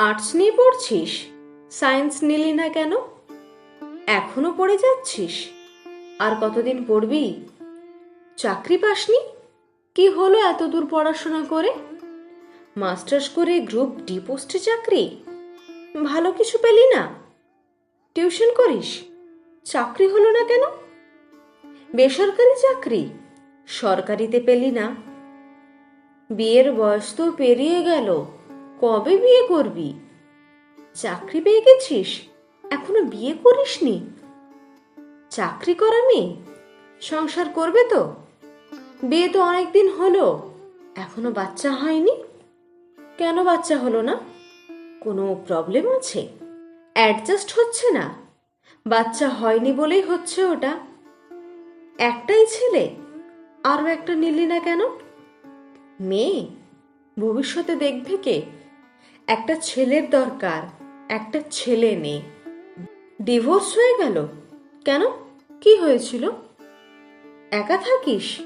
Arts নিয়ে পড়ছিস? Science নিলি না কেন? এখনও পড়ে যাচ্ছিস? আর কতদিন পড়বি? চাকরি পাসনি? কি হলো এত দূর পড়াশোনা করে? মাস্টার্স করে গ্রুপ ডি পোস্টে চাকরি? ভালো কিছু পেলি না? টিউশন করিস? চাকরি হলো না কেন? বেসরকারি চাকরি? সরকারিতে পেলি না? বিয়ের বয়স তো পেরিয়ে গেল। কবে বিয়ে করবি? চাকরি পেয়ে গেছিস? এখনও বিয়ে করিসনি? চাকরি করা মেয়ে? সংসার করবে তো? বিয়ে তো অনেকদিন হলো, এখনও বাচ্চা হয়নি? কেন বাচ্চা হলো না? কোনো প্রবলেম আছে? অ্যাডজাস্ট হচ্ছে না। বাচ্চা হয়নি বলেই হচ্ছে ওটা। একটাই ছেলে, আরও একটা নিলি না কেন? মেয়ে, ভবিষ্যতে দেখবে কে? একটা ছেলের দরকার, একটা ছেলে নেই। ডিভোর্স হয়ে গেল? কেন? কি হয়েছিল? একা থাকিস?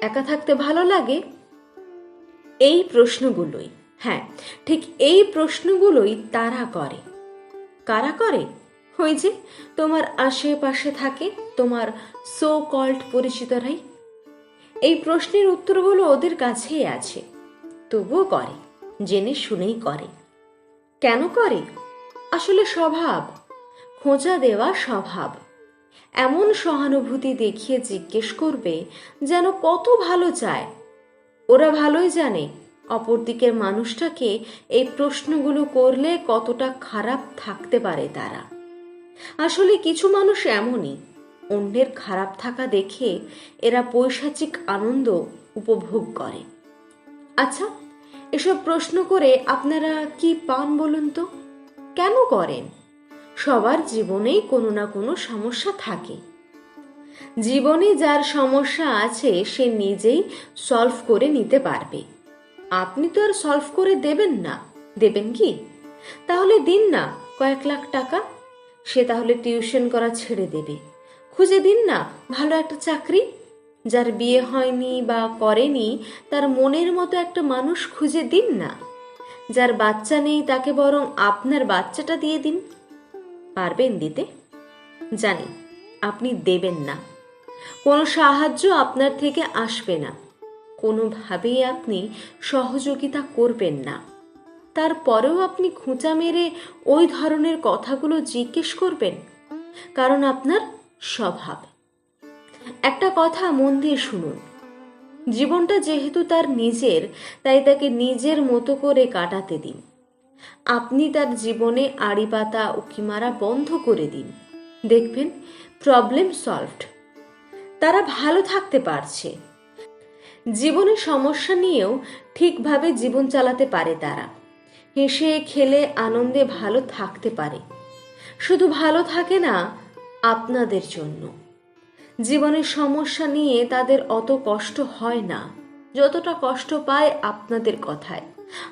একা থাকতে ভালো লাগে? এই প্রশ্নগুলোই হ্যাঁ ঠিক এই প্রশ্নগুলোই তারা করে। কারা করে? ওই যে তোমার আশেপাশে থাকে তোমার সো কল্ড পরিচিতরাই। এই প্রশ্নের উত্তরগুলো ওদের কাছেই আছে, তবুও করে, জেনে শুনেই করে। কেন করে? আসলে স্বভাব। খোঁজা দেওয়া স্বভাব। এমন সহানুভূতি দেখিয়ে জিজ্ঞেস করবে যেন কত ভালো চায়। ওরা ভালোই জানে অপরদিকের মানুষটাকে এই প্রশ্নগুলো করলে কতটা খারাপ থাকতে পারে তারা। আসলে কিছু মানুষ এমনই, অন্যের খারাপ থাকা দেখে এরা পৈশাচিক আনন্দ উপভোগ করে। আচ্ছা এসব প্রশ্ন করে আপনারা কি পান বলুন তো? কেন করেন? সবার জীবনেই কোনো না কোনো সমস্যা থাকে। জীবনে যার সমস্যা আছে, সে নিজেই সলভ করে নিতে পারবে। আপনি তো আর সলভ করে দেবেন না। দেবেন কি? তাহলে দিন না কয়েক লাখ টাকা। সে তাহলে টিউশন করা ছেড়ে দেবে। খুঁজে দিন না ভালো একটা চাকরি। যার বিয়ে হয়নি বা করেনি, তার মনের মতো একটা মানুষ খুঁজে দিন না। যার বাচ্চা নেই, তাকে বরং আপনার বাচ্চাটা দিয়ে দিন। পারবেন দিতে? জানি, আপনি দেবেন না। কোনো সাহায্য আপনার থেকে আসবে না। কোনোভাবেই আপনি সহযোগিতা করবেন না। তারপরেও আপনি খুঁচা মেরে ওই ধরনের কথাগুলো জিজ্ঞেস করবেন। কারণ আপনার স্বভাব। একটা কথা মন দিয়ে শুনুন। জীবনটা যেহেতু তার নিজের, তাই তাকে নিজের মতো করে কাটাতে দিন। আপনি তার জীবনে আড়ি পাতা উকি মারা বন্ধ করে দিন। দেখবেন প্রবলেম সলভড তারা ভালো থাকতে পারছে। জীবনে সমস্যা নিয়েও ঠিকভাবে জীবন চালাতে পারে তারা। হেসে, খেলে, আনন্দে ভালো থাকতে পারে। শুধু ভালো থাকে না, আপনাদের জন্য। জীবনের সমস্যা নিয়ে তাদের অত কষ্ট হয় না। যতটা কষ্ট পায় আপনাদের কথায়।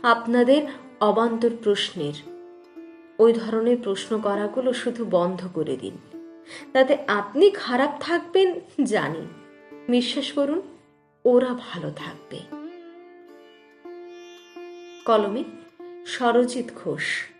আপনাদের অবান্তর প্রশ্নের। ওই ধরনের প্রশ্ন করাগুলো শুধু বন্ধ করে দিন। তাতে আপনি খারাপ থাকবেন, জানি। বিশ্বাস করুন, ওরা ভালো থাকবে। কলমে সরজিৎ ঘোষ।